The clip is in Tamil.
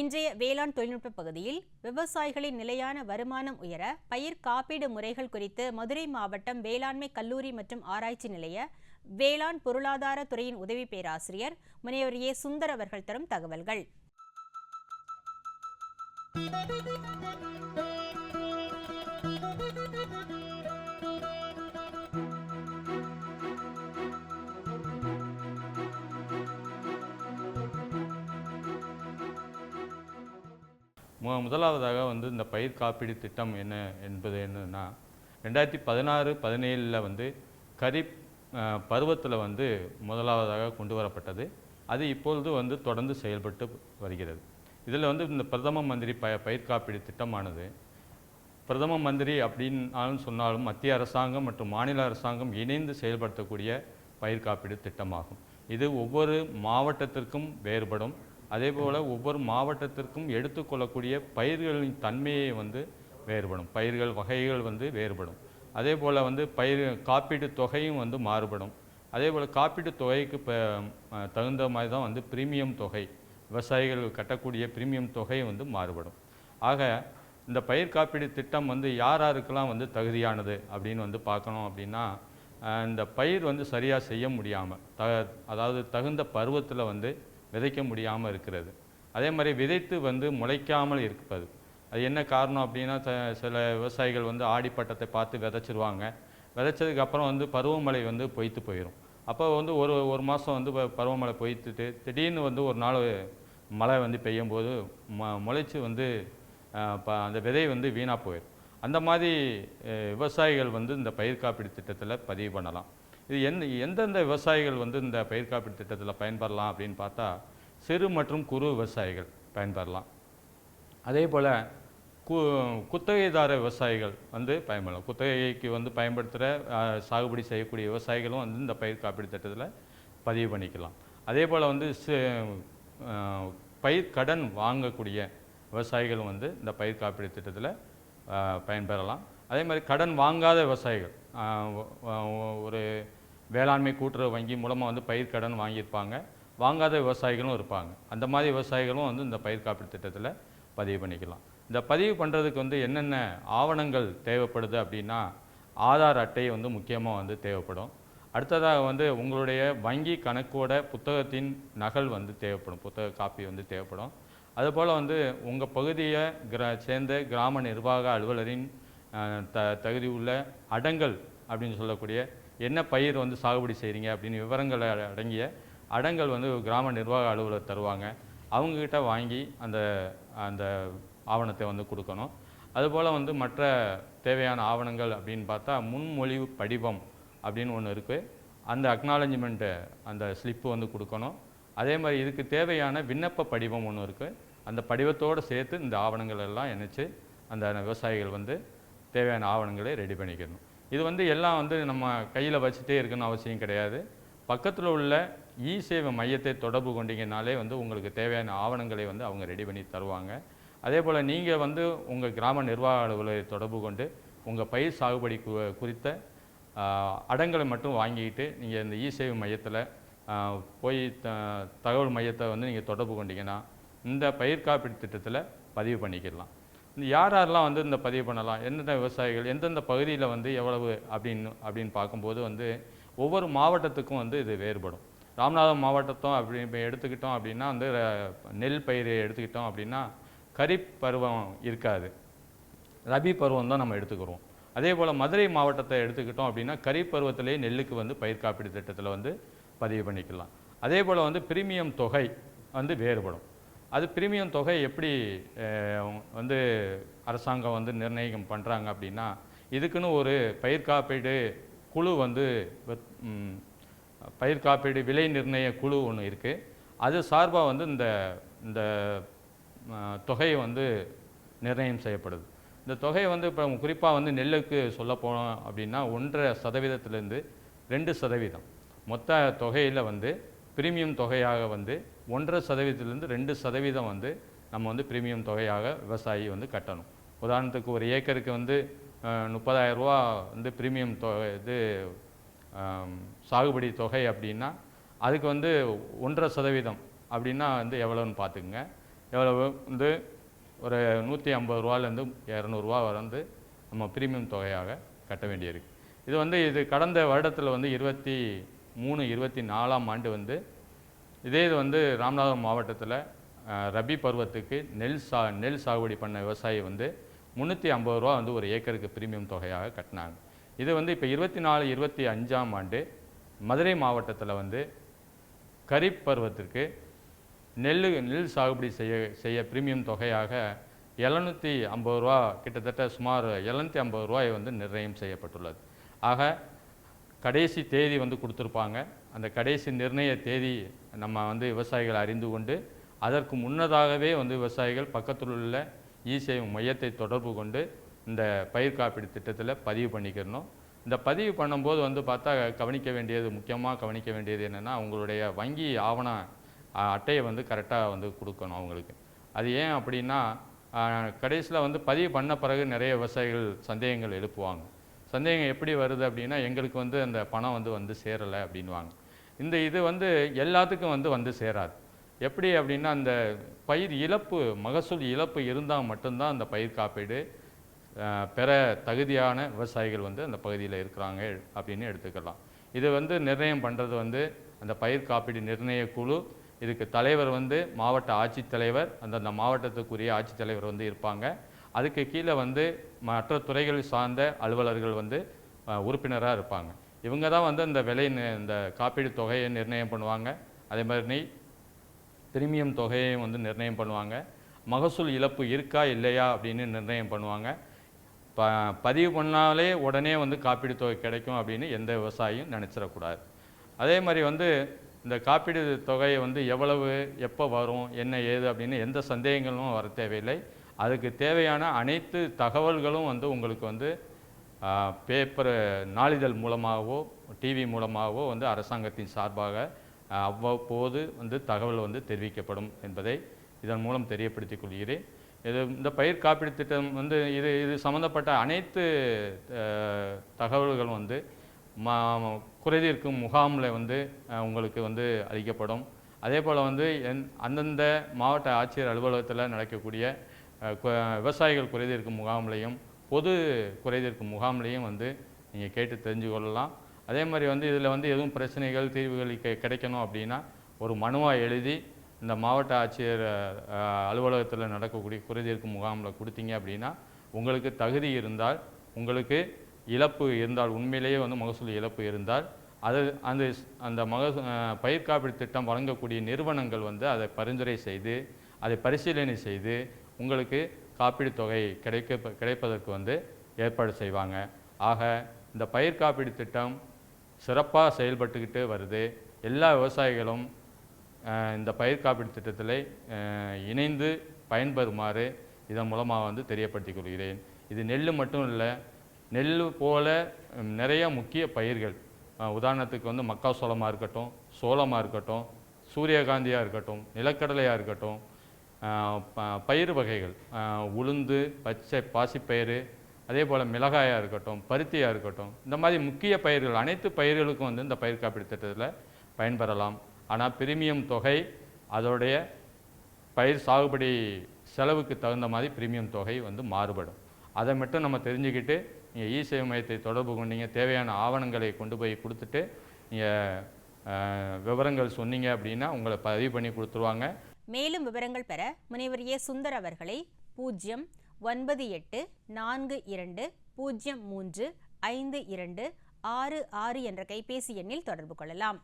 இன்றைய வேளாண் தொழில்நுட்ப பகுதியில் விவசாயிகளின் நிலையான வருமானம் உயர பயிர் காப்பீடு முறைகள் குறித்து மதுரை மாவட்டம் வேளாண்மை கல்லூரி மற்றும் ஆராய்ச்சி நிலைய வேளாண் பொருளாதார துறையின் உதவி பேராசிரியர் முனைவர் ஏ சுந்தர் அவர்கள் தரும் தகவல்கள். மு முதலாவதாக வந்து இந்த பயிர் காப்பீடு திட்டம் என்ன என்பது என்னன்னா ரெண்டாயிரத்தி பதினாறு பதினேழில் வந்து கரீப் பருவத்தில் வந்து முதலாவதாக கொண்டு வரப்பட்டது. அது இப்பொழுது வந்து தொடர்ந்து செயல்பட்டு வருகிறது. இதில் வந்து இந்த பிரதம மந்திரி ப பயிர் காப்பீடு திட்டமானது பிரதம மந்திரி அப்படின்னாலும் சொன்னாலும் மத்திய அரசாங்கம் மற்றும் மாநில அரசாங்கம் இணைந்து செயல்படுத்தக்கூடிய பயிர் காப்பீடு திட்டமாகும். இது ஒவ்வொரு மாவட்டத்திற்கும் வேறுபடும். அதே போல் ஒவ்வொரு மாவட்டத்திற்கும் எடுத்துக்கொள்ளக்கூடிய பயிர்களின் தன்மையை வந்து வேறுபடும். பயிர்கள் வகைகள் வந்து வேறுபடும். அதே போல் வந்து பயிர் காப்பீட்டு தொகையும் வந்து மாறுபடும். அதே போல் காப்பீட்டு தொகைக்கு இப்போ தகுந்த மாதிரி தான் வந்து பிரீமியம் தொகை விவசாயிகள் கட்டக்கூடிய பிரீமியம் தொகை வந்து மாறுபடும். ஆக இந்த பயிர் காப்பீடு திட்டம் வந்து யார் யாருக்கெல்லாம் வந்து தகுதியானது அப்படின்னு வந்து பார்க்கணும் அப்படின்னா இந்த பயிர் வந்து சரியாக செய்ய முடியாமல் த அதாவது தகுந்த பருவத்தில் வந்து விதைக்க முடியாமல் இருக்கிறது. அதே மாதிரி விதைத்து வந்து முளைக்காமல் இருப்பது. அது என்ன காரணம் அப்படின்னா சில விவசாயிகள் வந்து ஆடிப்பட்டத்தை பார்த்து விதைச்சிருவாங்க. விதைச்சதுக்கப்புறம் வந்து பருவமழை வந்து பொய்த்து போயிடும் அப்போ வந்து ஒரு ஒரு மாதம் வந்து பருவமழை பொய்த்துட்டு திடீர்னு வந்து ஒரு நாள் மழை வந்து பெய்யும் போது ம முளைச்சி வந்து ப அந்த விதை வந்து வீணாக போயிடும் அந்த மாதிரி விவசாயிகள் வந்து இந்த பயிர் காப்பீடு திட்டத்தில் பதிவு பண்ணலாம். இது எந்த எந்தெந்த விவசாயிகள் வந்து இந்த பயிர் காப்பீடு திட்டத்தில் பயன்பெறலாம் அப்படின்னு பார்த்தா சிறு மற்றும் குறு விவசாயிகள் பயன்பெறலாம். அதே போல் கு குத்தகைதார விவசாயிகள் வந்து பயன்படலாம் குத்தகைக்கு வந்து பயன்படுத்துகிற சாகுபடி செய்யக்கூடிய விவசாயிகளும் வந்து இந்த பயிர் காப்பீடு திட்டத்தில் பதிவு பண்ணிக்கலாம். அதே போல் வந்து பயிர் கடன் வாங்கக்கூடிய விவசாயிகளும் வந்து இந்த பயிர் காப்பீடு திட்டத்தில் பயன்பெறலாம். அதே மாதிரி கடன் வாங்காத விவசாயிகள். ஒரு வேளாண்மை கூட்டுறவு வங்கி மூலமாக வந்து பயிர் கடன் வாங்கியிருப்பாங்க. வாங்காத விவசாயிகளும் இருப்பாங்க. அந்த மாதிரி விவசாயிகளும் வந்து இந்த பயிர் காப்பீடு திட்டத்தில் பதிவு பண்ணிக்கலாம். இந்த பதிவு பண்ணுறதுக்கு வந்து என்னென்ன ஆவணங்கள் தேவைப்படுது அப்படின்னா ஆதார் அட்டை வந்து முக்கியமாக வந்து தேவைப்படும். அடுத்ததாக வந்து உங்களுடைய வங்கி கணக்கோட புத்தகத்தின் நகல் வந்து தேவைப்படும். புத்தக காப்பி வந்து தேவைப்படும். அதுபோல் வந்து உங்கள் பகுதியை கிரா சேர்ந்த கிராம நிர்வாக அலுவலரின் த தகுதி உள்ள அடங்கல் அப்படின்னு சொல்லக்கூடிய என்ன பயிர் வந்து சாகுபடி செய்கிறீங்க அப்படின்னு விவரங்களை அடங்கிய அடங்கல் வந்து கிராம நிர்வாக அலுவலர் தருவாங்க. அவங்கக்கிட்ட வாங்கி அந்த அந்த ஆவணத்தை வந்து கொடுக்கணும். அதுபோல் வந்து மற்ற தேவையான ஆவணங்கள் அப்படின்னு பார்த்தா முன்மொழிவு படிவம் அப்படின்னு ஒன்று இருக்குது அந்த அக்னாலஜ்மெண்ட்டு அந்த ஸ்லிப்பு வந்து கொடுக்கணும். அதே மாதிரி இதுக்கு தேவையான விண்ணப்ப படிவம் ஒன்று இருக்குது அந்த படிவத்தோடு சேர்த்து இந்த ஆவணங்கள் எல்லாம் இணைச்சி அந்த விவசாயிகள் வந்து தேவையான ஆவணங்களை ரெடி பண்ணிக்கணும். இது வந்து எல்லாம் வந்து நம்ம கையில் வச்சுட்டே இருக்கணும்னு அவசியம் கிடையாது. பக்கத்தில் உள்ள இ சேவை மையத்தை தொடர்பு கொண்டீங்கனாலே வந்து உங்களுக்கு தேவையான ஆவணங்களை வந்து அவங்க ரெடி பண்ணி தருவாங்க. அதே போல் நீங்கள் வந்து உங்கள் கிராம நிர்வாக அலுவலரை தொடர்பு கொண்டு உங்கள் பயிர் சாகுபடி கு- குறித்த அடங்களை அடங்கலை மட்டும் வாங்கிக்கிட்டு நீங்கள் இந்த இ சேவை மையத்தில் போய் த தகவல் மையத்தை வந்து நீங்கள் தொடர்பு கொண்டீங்கன்னா இந்த பயிர் காப்பீடு திட்டத்தில் பதிவு பண்ணிக்கிடலாம் யார் யாரெல்லாம் வந்து இந்த பதிவு பண்ணலாம்? எந்தெந்த விவசாயிகள்? எந்தெந்த பகுதியில் வந்து எவ்வளவு அப்படின்னு அப்படின்னு பார்க்கும்போது வந்து ஒவ்வொரு மாவட்டத்துக்கும் வந்து இது வேறுபடும். ராமநாதபுரம் மாவட்டத்தும் அப்படி இப்போ எடுத்துக்கிட்டோம் அப்படின்னா வந்து நெல் பயிர் எடுத்துக்கிட்டோம் அப்படின்னா கரிப் பருவம் இருக்காது. ரபி பருவம் தான் நம்ம எடுத்துக்கிறோம். அதே போல் மதுரை மாவட்டத்தை எடுத்துக்கிட்டோம் அப்படின்னா கரிப் பருவத்திலே நெல்லுக்கு வந்து பயிர் காப்பீடு திட்டத்தில் வந்து பதிவு பண்ணிக்கலாம். அதே போல் வந்து பிரீமியம் தொகை வந்து வேறுபடும். அது பிரீமியம் தொகை எப்படி வந்து அரசாங்கம் வந்து நிர்ணயம் பண்ணுறாங்க அப்படின்னா இதுக்குன்னு ஒரு பயிர் காப்பீடு குழு வந்து பயிர் காப்பீடு விலை நிர்ணய குழு ஒன்று இருக்குது அது சார்பாக வந்து இந்த இந்த தொகையை தொகை வந்து நிர்ணயம் செய்யப்படுது. இந்த தொகை வந்து இப்போ குறிப்பாக வந்து நெல்லுக்கு சொல்ல போனோம் அப்படின்னா ஒன்றரை சதவீதத்திலேருந்து ரெண்டு சதவீதம். மொத்த தொகையில் வந்து பிரீமியம் தொகையாக வந்து ஒன்றரை சதவீதத்திலேருந்து ரெண்டு சதவீதம் வந்து நம்ம வந்து பிரீமியம் தொகையாக விவசாயி வந்து கட்டணும். உதாரணத்துக்கு ஒரு ஏக்கருக்கு வந்து முப்பதாயிரம் ரூபா வந்து பிரீமியம் தொகை இது சாகுபடி தொகை அப்படின்னா அதுக்கு வந்து ஒன்றரை சதவீதம் அப்படின்னா வந்து எவ்வளோன்னு பார்த்துக்குங்க. எவ்வளவு வந்து ஒரு நூற்றி ஐம்பது ரூபாலேருந்து இரநூறுவா வந்து நம்ம பிரீமியம் தொகையாக கட்ட வேண்டியிருக்கு. இது வந்து இது கடந்த வருடத்தில் வந்து இருபத்தி மூணு இருபத்தி நாலாம் ஆண்டு வந்து இதே இது வந்து ராமநாதபுரம் மாவட்டத்தில் ரபி பருவத்துக்கு நெல் சா நெல் சாகுபடி பண்ண விவசாயி வந்து முந்நூற்றி ஐம்பது ரூபா வந்து ஒரு ஏக்கருக்கு பிரீமியம் தொகையாக கட்டினாங்க. இது வந்து இப்போ இருபத்தி நாலு இருபத்தி அஞ்சாம் ஆண்டு மதுரை மாவட்டத்தில் வந்து கரிப் பருவத்திற்கு நெல் நெல் சாகுபடி செய்ய செய்ய பிரீமியம் தொகையாக எழுநூற்றி ஐம்பது ரூபா கிட்டத்தட்ட சுமார் எழுநூற்றி ஐம்பது ரூபாய் வந்து நிர்ணயம் செய்யப்பட்டுள்ளது. ஆக கடைசி தேதி வந்து கொடுத்துருப்பாங்க. அந்த கடைசி நிர்ணய தேதி நம்ம வந்து விவசாயிகள் அறிந்து கொண்டு அதற்கு முன்னதாகவே வந்து விவசாயிகள் பக்கத்தில் உள்ள இசேவை மையத்தை தொடர்பு கொண்டு இந்த பயிர் காப்பீடு திட்டத்தில் பதிவு பண்ணிக்கிறணும். இந்த பதிவு பண்ணும்போது வந்து பார்த்தா கவனிக்க வேண்டியது முக்கியமாக கவனிக்க வேண்டியது என்னென்னா உங்களுடைய வங்கி ஆவண அட்டையை வந்து கரெக்டாக வந்து கொடுக்கணும் அவங்களுக்கு. அது ஏன் அப்படின்னா கடைசியில் வந்து பதிவு பண்ண பிறகு நிறைய விவசாயிகள் சந்தேகங்கள் எழுப்புவாங்க. சந்தேகம் எப்படி வருது அப்படின்னா எங்களுக்கு வந்து அந்த பணம் வந்து வந்து சேரலை அப்படின்வாங்க இந்த இது வந்து எல்லாத்துக்கும் வந்து வந்து சேராது. எப்படி அப்படின்னா அந்த பயிர் இழப்பு மகசூல் இழப்பு இருந்தால் மட்டும்தான் அந்த பயிர் காப்பீடு பெற தகுதியான விவசாயிகள் வந்து அந்த பகுதியில் இருக்கிறாங்க அப்படின்னு எடுத்துக்கலாம். இது வந்து நிர்ணயம் பண்ணுறது வந்து அந்த பயிர் காப்பீடு நிர்ணய குழு. இதுக்கு தலைவர் வந்து மாவட்ட ஆட்சித்தலைவர் அந்தந்த மாவட்டத்துக்குரிய ஆட்சித்தலைவர் வந்து இருப்பாங்க. அதுக்கு கீழே வந்து மற்ற துறைகள் சார்ந்த அலுவலர்கள் வந்து உறுப்பினராக இருப்பாங்க. இவங்க தான் வந்து அந்த விலை இந்த காப்பீடு தொகையை நிர்ணயம் பண்ணுவாங்க. அதே மாதிரி பிரீமியம் தொகையையும் வந்து நிர்ணயம் பண்ணுவாங்க. மகசூல் இழப்பு இருக்கா இல்லையா அப்படின்னு நிர்ணயம் பண்ணுவாங்க. ப பதிவு பண்ணாலே உடனே வந்து காப்பீடு தொகை கிடைக்கும் அப்படின்னு எந்த விவசாயியும் நினச்சிடக்கூடாது. அதே மாதிரி வந்து இந்த காப்பீடு தொகையை வந்து எவ்வளவு எப்போ வரும் என்ன ஏது அப்படின்னு எந்த சந்தேகங்களும் வர தேவையில்லை. அதுக்கு தேவையான அனைத்து தகவல்களும் வந்து உங்களுக்கு வந்து பேப்பர் நாளிதழ் மூலமாகவோ டிவி மூலமாகவோ வந்து அரசாங்கத்தின் சார்பாக அவ்வப்போது வந்து தகவல் வந்து தெரிவிக்கப்படும் என்பதை இதன் மூலம் தெரியப்படுத்திக் கொள்கிறேன். இது இந்த பயிர் காப்பீடு திட்டம் வந்து இது இது சம்மந்தப்பட்ட அனைத்து தகவல்களும் வந்து மா குறைதீர்க்கும் முகாமில் வந்து உங்களுக்கு வந்து அளிக்கப்படும். அதே போல் வந்து என் அந்தந்த மாவட்ட ஆட்சியர் அலுவலகத்தில் நடக்கக்கூடிய விவசாயிகள் குறைதீர்க்கும் முகாம்லேயும் பொது குறைதீர்க்கும் முகாம்லேயும் வந்து நீங்கள் கேட்டு தெரிஞ்சு கொள்ளலாம் அதே மாதிரி வந்து இதில் வந்து எதுவும் பிரச்சனைகள் தீர்வுகள் கிடைக்கணும் அப்படின்னா ஒரு மனுவாக எழுதி இந்த மாவட்ட ஆட்சியர் அலுவலகத்தில் நடக்கக்கூடிய குறைதீர்க்கும் முகாமில் கொடுத்தீங்க அப்படின்னா உங்களுக்கு தகுதி இருந்தால் உங்களுக்கு இழப்பு இருந்தால் உண்மையிலேயே வந்து மகசூல் இழப்பு இருந்தால் அது அந்த அந்த மகசூ பயிர் காப்பீடு திட்டம் வழங்கக்கூடிய நிறுவனங்கள் வந்து அதை பரிந்துரை செய்து அதை பரிசீலனை செய்து உங்களுக்கு காப்பீடு தொகை கிடைக்க கிடைப்பதற்கு வந்து ஏற்பாடு செய்வாங்க. ஆக இந்த பயிர் காப்பீடு திட்டம் சிறப்பாக செயல்பட்டுக்கிட்டு வருது. எல்லா விவசாயிகளும் இந்த பயிர் காப்பீடு திட்டத்தில் இணைந்து பயன்பெறுமாறு இதன் மூலமாக வந்து தெரியப்படுத்திக் கொள்கிறேன். இது நெல் மட்டும் இல்லை நெல் போல நிறைய முக்கிய பயிர்கள். உதாரணத்துக்கு வந்து மக்காசோளமாக இருக்கட்டும் சோளமாக இருக்கட்டும் சூரியகாந்தியாக இருக்கட்டும் நிலக்கடலையாக இருக்கட்டும் பயிர் வகைகள். உளுந்து பச்சை பாசிப்பயிறு அதே போல் மிளகாயாக இருக்கட்டும் பருத்தியாக இருக்கட்டும் இந்த மாதிரி முக்கிய பயிர்கள் அனைத்து பயிர்களுக்கும் வந்து இந்த பயிர் காப்பீடு திட்டத்தில் பயன்பெறலாம். ஆனால் பிரீமியம் தொகை அதோடைய பயிர் சாகுபடி செலவுக்கு தகுந்த மாதிரி பிரீமியம் தொகை வந்து மாறுபடும். அதை மட்டும் நம்ம தெரிஞ்சுக்கிட்டு நீங்கள் இ சேவை மையத்தை தொடர்பு கொண்டீங்க தேவையான ஆவணங்களை கொண்டு போய் கொடுத்துட்டு நீங்கள் விவரங்கள் சொன்னீங்க அப்படின்னா உங்களை பதிவு பண்ணி கொடுத்துருவாங்க. மேலும் விவரங்கள் பெற முனைவர் ஏ சுந்தர் அவர்களை பூஜ்ஜியம் ஒன்பது எட்டு நான்கு இரண்டு பூஜ்ஜியம் மூன்று ஐந்து இரண்டு ஆறு ஆறு என்ற கைபேசி எண்ணில் தொடர்பு கொள்ளலாம்.